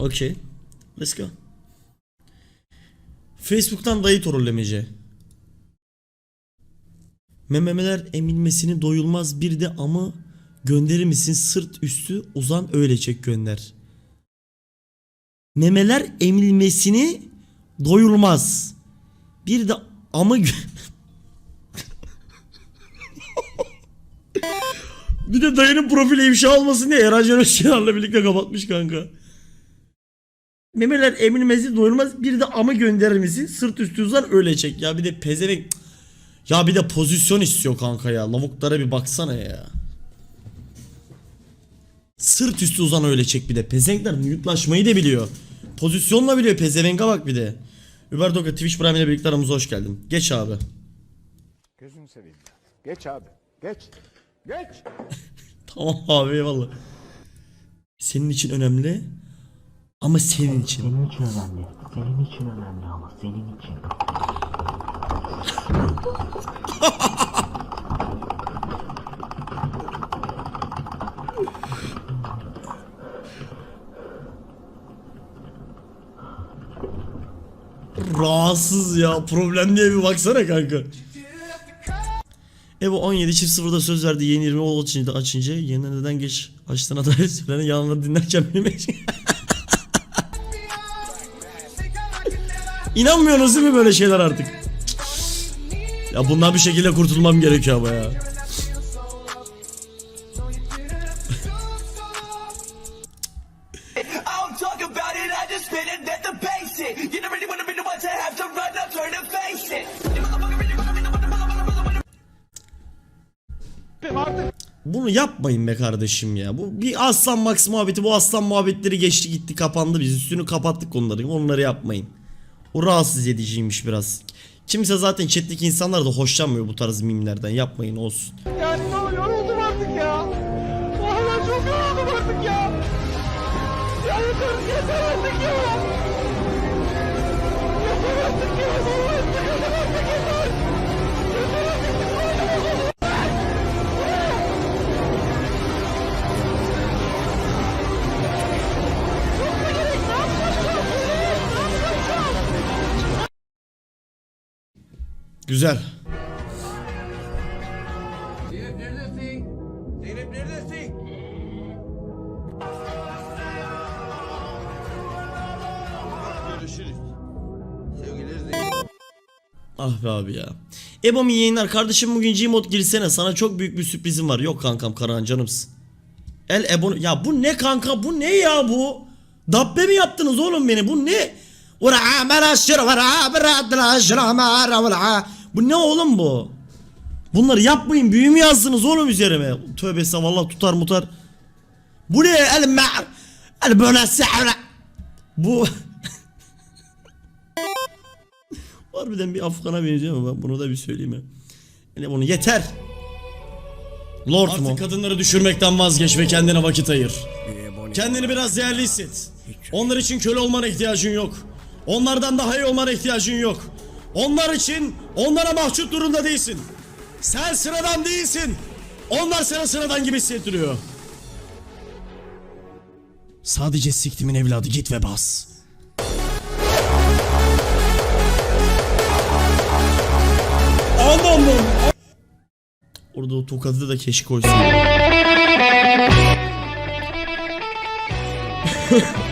Okey. Let's go. Facebook'tan dayı trollemeci. Mememeler emilmesini doyulmaz bir de ama gönderir misin sırt üstü uzan öyle çek gönder. Memeler emilmesini doyulmaz. Bir de gö- Bir de dayının profili ifşa olmasın diye Eren Can Özkenar'la birlikte kapatmış kanka. Memeler emilmesi doyulmaz bir de ama gönderir misin? Sırt üstü uzan öyle çek. Ya bir de pezevenk. Ya bir de pozisyon istiyor kanka ya. Lavuklara bir baksana ya. Sırt üstü uzan öyle çek bir de. Pezevenkler mute'laşmayı da biliyor. Pozisyonla biliyor. Pezevenka bak bir de. Uber Doka Twitch Prime ile birlikte aramıza hoş geldin. Geç abi. Gözünü seveyim. Geç abi. Geç. Geç. Tamam abi eyvallah. Senin için önemli ama senin için. Senin için önemli. Senin için önemli ama senin için. Rahatsız ya. Problem diye bir baksana kanka. Evo 17 çift sıfırda söz verdi yeni 20 ol açınca, açınca yeni neden geç açtığına dair söylenen yalanları dinlerken benim İnanmıyorsunuz değil mi böyle şeyler artık? Ya bundan bir şekilde kurtulmam gerekiyor ama ya. Bunu yapmayın be kardeşim ya. Bu bir aslan max muhabbeti. Bu aslan muhabbetleri geçti gitti kapandı. Biz üstünü kapattık onların. Onları yapmayın. O rahatsız ediciymiş biraz. Kimse zaten chat'teki insanlar da hoşlanmıyor bu tarz mimlerden. Yapmayın olsun. Yani Güzel. Ah be abi ya. Ebo mi yayınlar kardeşim bugün Gmod girsene sana çok büyük bir sürprizim var. Yok kankam Karahan canımsın. El Ebo ya bu ne kanka bu ne ya bu? Dabbe mi yaptınız oğlum beni bu ne? Bu ne oğlum bu? Bunları yapmayın büyü mü yazdınız oğlum üzerime? Tövbe estağfurullah tutar mutar. Bu ne? El ma el böyle. Bu Harbiden bir Afgan'a benziyor ama ben bunu da bir söyleyeyim ya. Yani bunu yeter. Lord Artık mu? kadınları düşürmekten vazgeç ve kendine vakit ayır. Kendini biraz değerli hisset. Onlar için köle olmana ihtiyacın yok. Onlardan daha iyi olmana ihtiyacın yok. Onlar için onlara mahcup durumda değilsin. Sen sıradan değilsin. Onlar sana sıradan gibi hissettiriyor. Sadece siktimin evladı git ve bas. Adamım. Orada o tokadı da keşke koysun.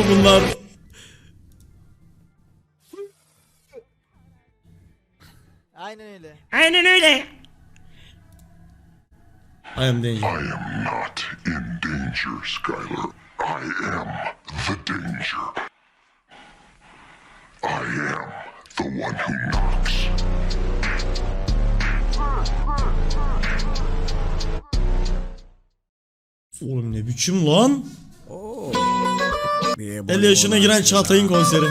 Ama bunlar Aynen öyle. Aynen öyle. I am danger. I am not in danger, Skylar. I am the danger. I am the one who knocks. Oğlum ne biçim lan? 50 yaşına giren Çağatay'ın konseri.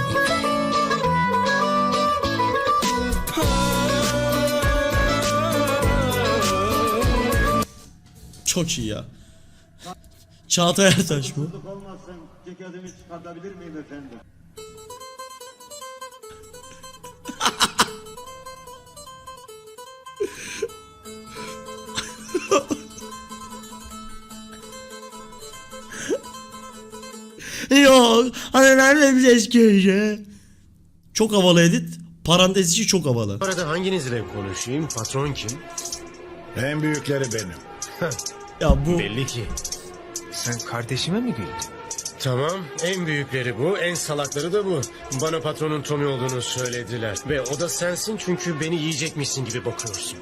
Çok iyi ya. Çağatay Ertaş mı? olmazsan ceketimi çıkartabilir miyim efendim? Yok. Hani nerede bir ses köşe? Çok havalı edit. Parantez içi çok havalı. arada hanginizle konuşayım? Patron kim? En büyükleri benim. Ya bu Belli ki. Sen kardeşime mi güldün? Tamam, en büyükleri bu, en salakları da bu. Bana patronun Tommy olduğunu söylediler. Ve o da sensin çünkü beni yiyecekmişsin gibi bakıyorsun.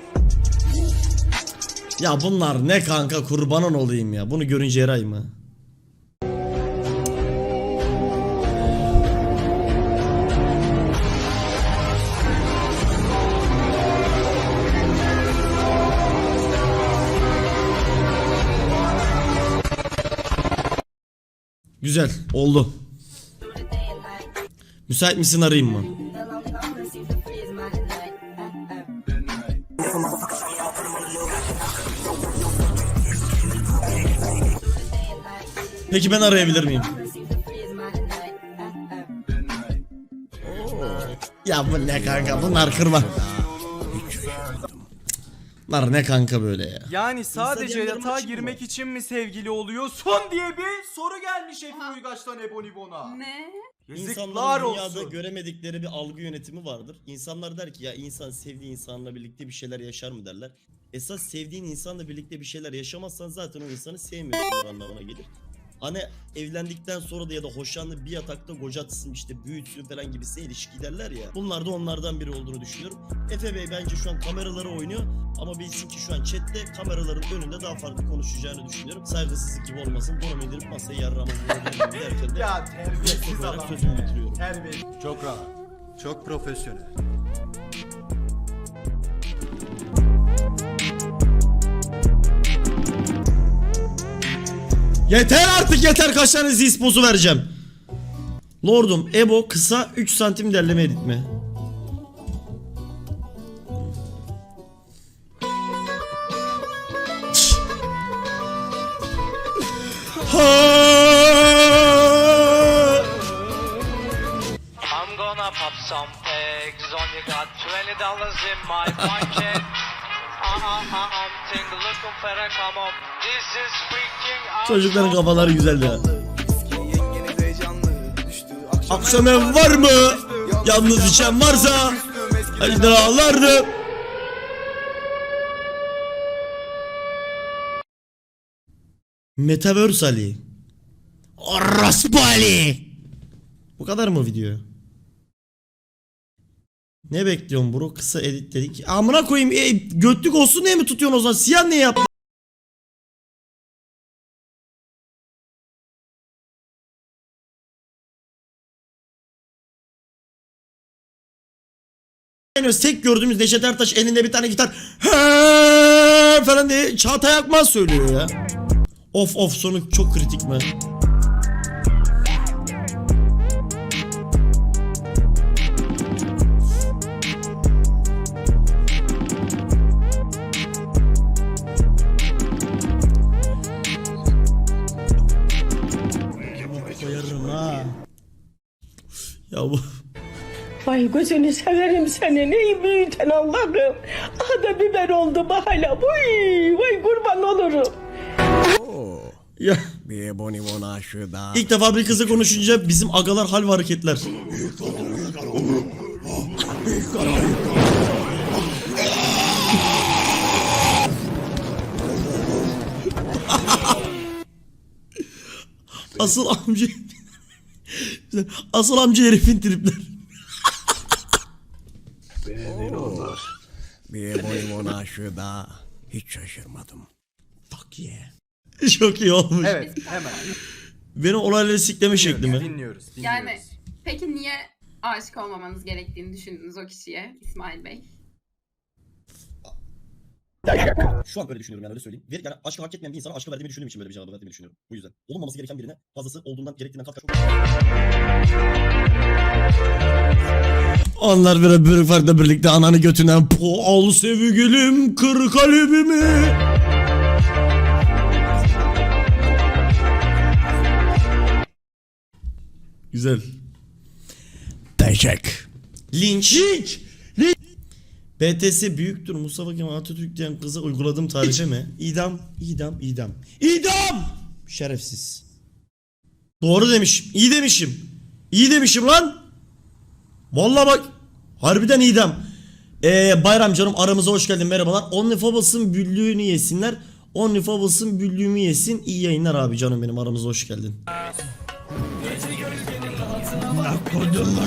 ya bunlar ne kanka kurbanın olayım ya. Bunu görünce Eray mı? Güzel oldu. Müsait misin arayayım mı? Peki ben arayabilir miyim? Ya bu ne kanka bunlar kırma. Bunlar ne kanka böyle ya. Yani sadece yatağa girmek için mi sevgili oluyorsun diye bir soru gelmiş Efe Uygaç'tan Ebonibon'a. Ne? Yazıklar İnsanların dünyada olsun. göremedikleri bir algı yönetimi vardır. İnsanlar der ki ya insan sevdiği insanla birlikte bir şeyler yaşar mı derler. Esas sevdiğin insanla birlikte bir şeyler yaşamazsan zaten o insanı sevmiyorsun anlamına gelir. Hani evlendikten sonra da ya da hoşlandığı bir yatakta kocatsın işte büyütsün falan gibisine ilişki derler ya. Bunlar da onlardan biri olduğunu düşünüyorum. Efe Bey bence şu an kameraları oynuyor ama bilsin ki şu an chatte kameraların önünde daha farklı konuşacağını düşünüyorum. Saygısızlık gibi olmasın. Bunu indirip masaya yarrağımı derken de Ya terbiyesiz adam. sözümü bitiriyorum. Terbiyesiz. Çok rahat. Çok profesyonel. Yeter artık yeter. Kaç tane zis pozu vereceğim. Lordum Ebo kısa 3 santim derleme edit Çocukların kafaları güzeldi ya. Akşam ev var mı? Yalnız içen varsa ağlardım. Metaverse Ali. Orospu Ali. Bu kadar mı video? Ne bekliyorsun bro? Kısa edit dedik. Amına koyayım. E, götlük olsun diye mi tutuyorsun o zaman? Siyah ne yaptın? Oynuyoruz. Tek gördüğümüz Neşet Ertaş elinde bir tane gitar "He" falan diye Çağatay Akmaz söylüyor ya. Of of sonu çok kritik mi? Ya bu Vay gözünü severim seni. Neyi büyüten Allah'ım. Aha da biber oldu bu hala. Vay, vay kurban olurum. ya Bir bonibon aşığı daha. ilk defa bir kızla konuşunca bizim agalar hal ve hareketler. Asıl amca Asıl amca herifin tripler. Bonibon aşığı daha. Hiç şaşırmadım. Fuck yeah. Çok iyi olmuş. Evet hemen. Beni olayları sikleme şekli mi? Dinliyoruz. dinliyoruz. Yani peki niye aşık olmamanız gerektiğini düşündünüz o kişiye İsmail Bey? Şu an öyle düşünüyorum yani öyle söyleyeyim. Ver, yani aşkı hak etmeyen bir insana aşkı verdiğimi düşündüğüm için böyle bir cevabı verdiğimi düşünüyorum. Bu yüzden. Olmaması gereken birine fazlası olduğundan gerektiğinden kat kat çok... Onlar bir bir farkla birlikte ananı götünden po al sevgilim kır kalbimi. Güzel. Teşekkür. Linç. Linç. BTS büyüktür Mustafa Kemal Atatürk diyen kıza uyguladığım tarife mi? İdam, idam, idam. İdam! Şerefsiz. Doğru demişim. iyi demişim. İyi demişim lan. Vallahi bak. Harbiden idam. Ee, Bayram canım aramıza hoş geldin merhabalar. OnlyFables'ın büllüğünü yesinler. OnlyFables'ın büllüğümü yesin. İyi yayınlar abi canım benim aramıza hoş geldin. Kodumun.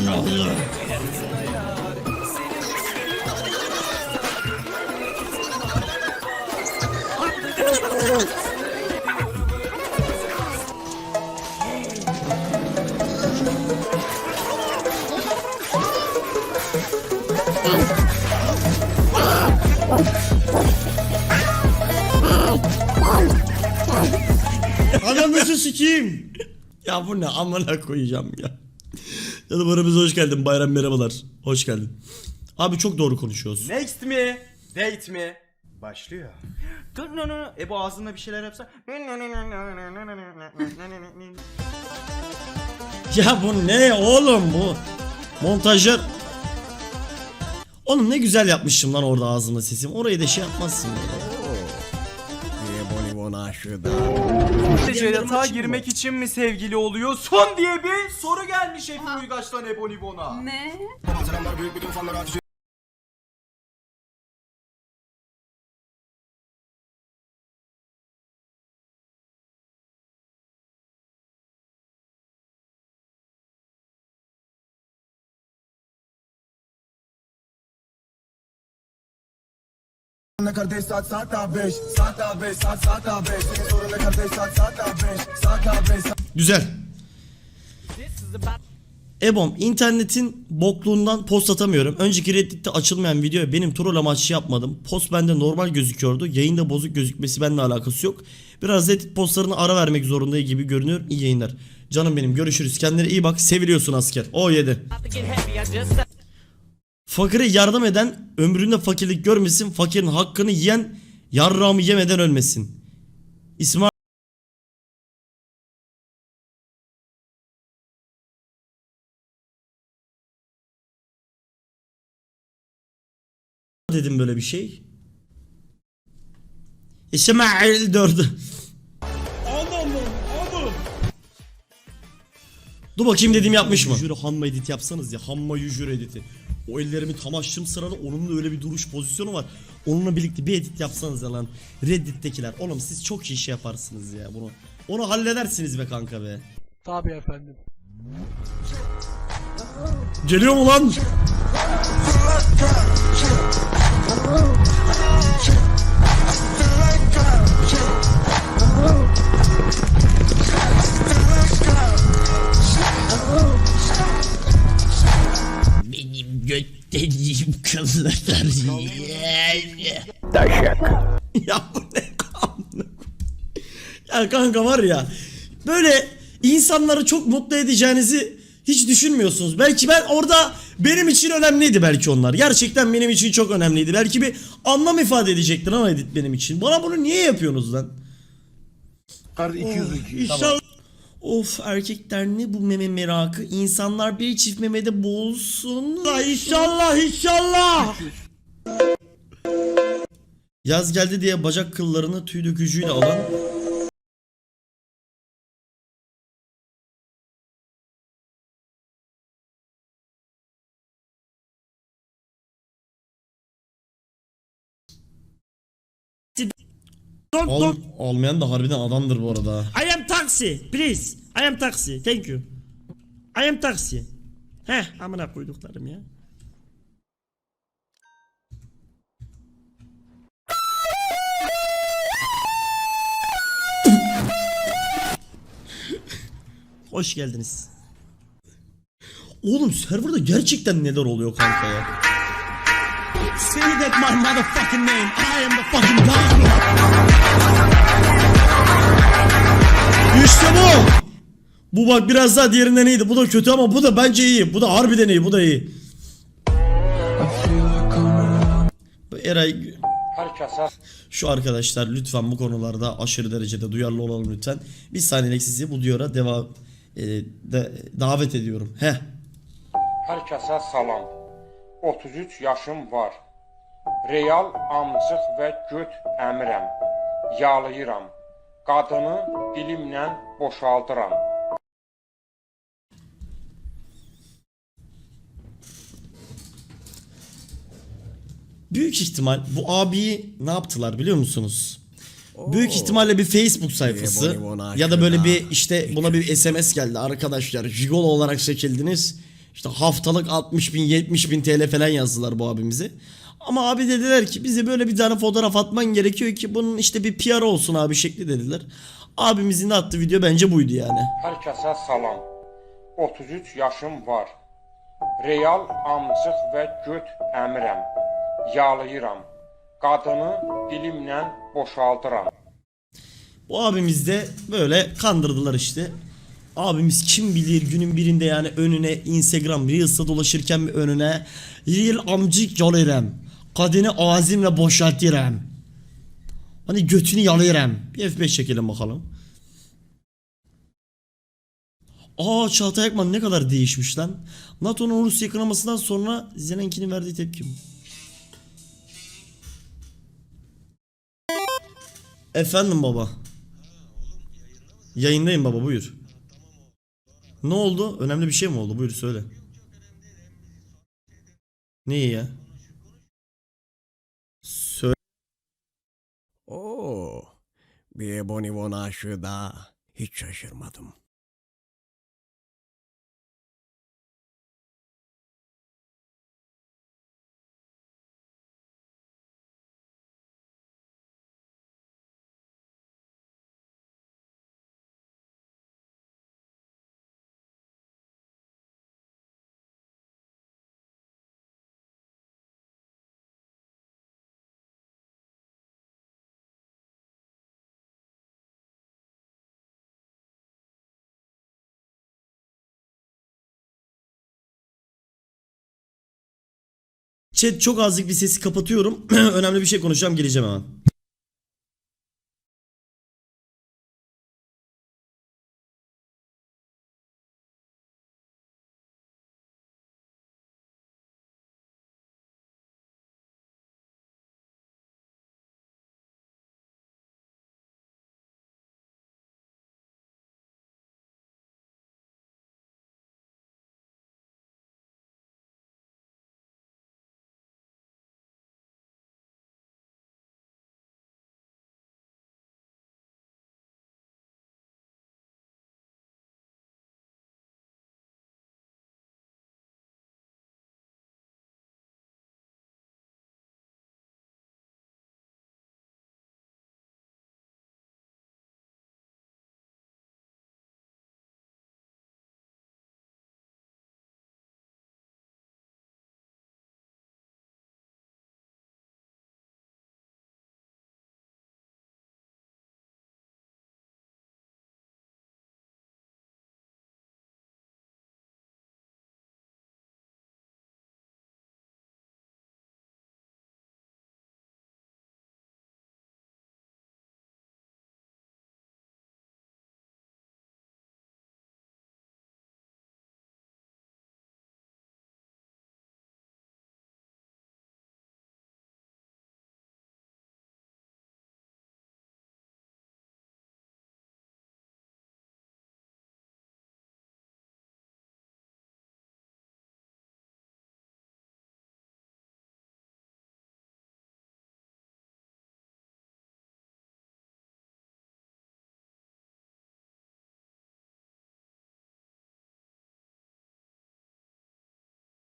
Ananızı sikeyim. ya bu ne amına koyacağım ya. Canım aramıza hoş geldin Bayram merhabalar. Hoş geldin. Abi çok doğru konuşuyoruz. Next mi? Date mi? Başlıyor. Ebo ağzında bir şeyler yapsa. Ya bu ne oğlum bu? Montajör. Oğlum ne güzel yapmışım lan orada ağzımda sesim. Orayı da şey yapmazsın. ya. Gece yatağa girmek için mi sevgili oluyorsun diye bir soru gelmiş Efe Uygaç'tan Ebo Nibon'a. Ne? Güzel. Ebom internetin bokluğundan post atamıyorum. Önceki Reddit'te açılmayan videoya benim troll amaçlı yapmadım. Post bende normal gözüküyordu. Yayında bozuk gözükmesi benimle alakası yok. Biraz Reddit postlarına ara vermek zorundayım gibi görünüyor. İyi yayınlar. Canım benim görüşürüz. Kendine iyi bak. Seviliyorsun asker. O yedi. Fakire yardım eden ömründe fakirlik görmesin. Fakirin hakkını yiyen yarrağımı yemeden ölmesin. İsmail dedim böyle bir şey. İsmail dördü. Dur bakayım dedim yapmış mı? Jüri hamma edit yapsanız ya hamma yüjür editi. O ellerimi tam açtığım sırada onun da öyle bir duruş pozisyonu var. Onunla birlikte bir edit yapsanız ya lan. Reddit'tekiler. Oğlum siz çok iyi şey yaparsınız ya bunu. Onu halledersiniz be kanka be. Tabii efendim. Geliyor mu lan? Götteriğim kızlar ya bu ne kanka? Ya kanka var ya böyle insanları çok mutlu edeceğinizi hiç düşünmüyorsunuz. Belki ben orada benim için önemliydi belki onlar. Gerçekten benim için çok önemliydi. Belki bir anlam ifade edecektir ama edit benim için. Bana bunu niye yapıyorsunuz lan? İnşallah. Of erkekler ne bu meme merakı? İnsanlar bir çift memede boğulsun. La inşallah inşallah. Yaz geldi diye bacak kıllarını tüy dökücüyle alan Al, almayan da harbiden adamdır bu arada. I taxi, please. I am taxi. Thank you. I am taxi. Heh, amına koyduklarım ya. Hoş geldiniz. Oğlum serverda gerçekten neler oluyor kanka ya? Say that my motherfucking name. I am the fucking god. İşte bu. Bu bak biraz daha diğerinden iyiydi. Bu da kötü ama bu da bence iyi. Bu da harbiden iyi. Bu da iyi. Eray şu arkadaşlar lütfen bu konularda aşırı derecede duyarlı olalım lütfen. Bir saniyelik sizi bu diyora devam e, de, davet ediyorum. Heh. Herkese salam. 33 yaşım var. Real amcıq və göt əmirəm. Yalayıram. Qadını dilimlə boşaldıram. Büyük ihtimal bu abiyi ne yaptılar biliyor musunuz? Büyük ihtimalle bir Facebook sayfası ya da böyle bir işte buna bir SMS geldi arkadaşlar Jigolo olarak çekildiniz. İşte haftalık 60 bin 70 bin TL falan yazdılar bu abimize. Ama abi dediler ki bize böyle bir tane fotoğraf atman gerekiyor ki bunun işte bir PR olsun abi şekli dediler. Abimizin de attığı video bence buydu yani. Herkese salam. 33 yaşım var. Real amcıq və göt əmirəm. Yalayıram. Qadını dilimlə boşaldıram. Bu abimiz de böyle kandırdılar işte. Abimiz kim bilir günün birinde yani önüne Instagram Reels'ta dolaşırken bir önüne Real amcık yalayırım. Kadını ağzımla boşaltırım. Hani götünü yalayırım. Bir F5 çekelim bakalım. Aa Çağatay Akman ne kadar değişmiş lan. NATO'nun Rusya kınamasından sonra Zelenki'nin verdiği tepki. Efendim baba. Yayındayım baba buyur. Ne oldu? Önemli bir şey mi oldu? Buyur söyle. Neyi ya? Söyle. Oo, bir Bonibon aşığı daha hiç şaşırmadım. Chat çok azlık bir sesi kapatıyorum. Önemli bir şey konuşacağım geleceğim hemen.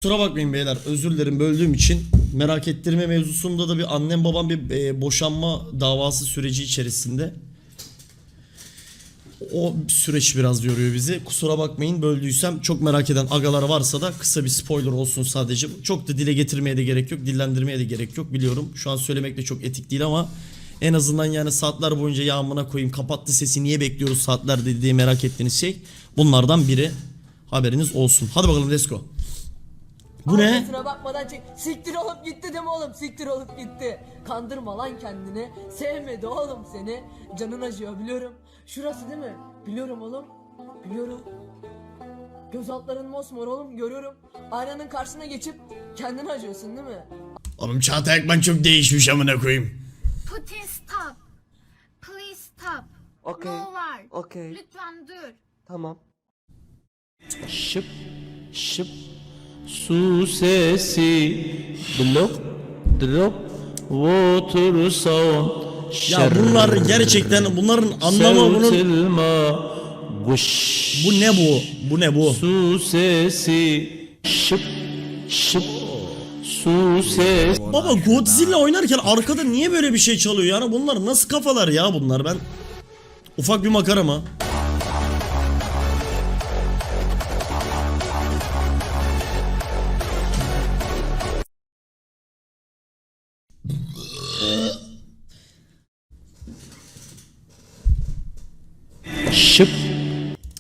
Kusura bakmayın beyler özür dilerim böldüğüm için. Merak ettirme mevzusunda da bir annem babam bir e, boşanma davası süreci içerisinde. O süreç biraz yoruyor bizi. Kusura bakmayın böldüysem çok merak eden agalar varsa da kısa bir spoiler olsun sadece. Çok da dile getirmeye de gerek yok, dillendirmeye de gerek yok biliyorum. Şu an söylemek de çok etik değil ama en azından yani saatler boyunca yağmına koyayım kapattı sesi niye bekliyoruz saatler diye merak ettiğiniz şey bunlardan biri. Haberiniz olsun. Hadi bakalım let's go. Bu ne? Kusura bakmadan çek. Siktir olup gitti değil mi oğlum? Siktir olup gitti. Kandırma lan kendini. Sevmedi oğlum seni. Canın acıyor biliyorum. Şurası değil mi? Biliyorum oğlum. Biliyorum. Göz altların mosmor oğlum görüyorum. Aynanın karşısına geçip kendini acıyorsun değil mi? Oğlum Çağatay Akman çok değişmiş amına koyayım. Putin stop. Please stop. Okey. Ne var? Okey. Lütfen dur. Tamam. Şıp şıp su sesi. Blok drop. Water sound. Ya bunlar gerçekten bunların anlamı bunun bu ne bu? Bu ne bu? Su sesi. Şıp şıp. Su sesi. Baba Godzilla oynarken arkada niye böyle bir şey çalıyor? Yani bunlar nasıl kafalar ya bunlar? Ben ufak bir makara mı?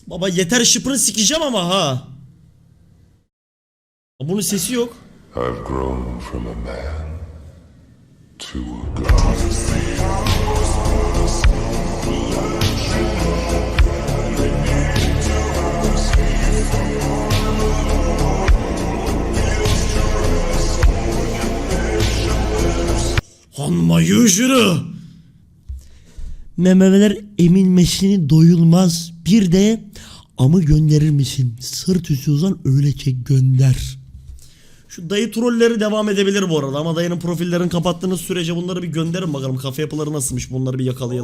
Baba yeter şıpını sikeceğim ama ha. Bunun sesi yok. I've grown from a man to a god. Hanma yürü. Memeler emilmesini doyulmaz. Bir de amı gönderir misin? Sırt üstü uzan öyle çek gönder. Şu dayı trolleri devam edebilir bu arada ama dayının profillerini kapattığınız sürece bunları bir gönderin bakalım kafa yapıları nasılmış bunları bir yakalayalım.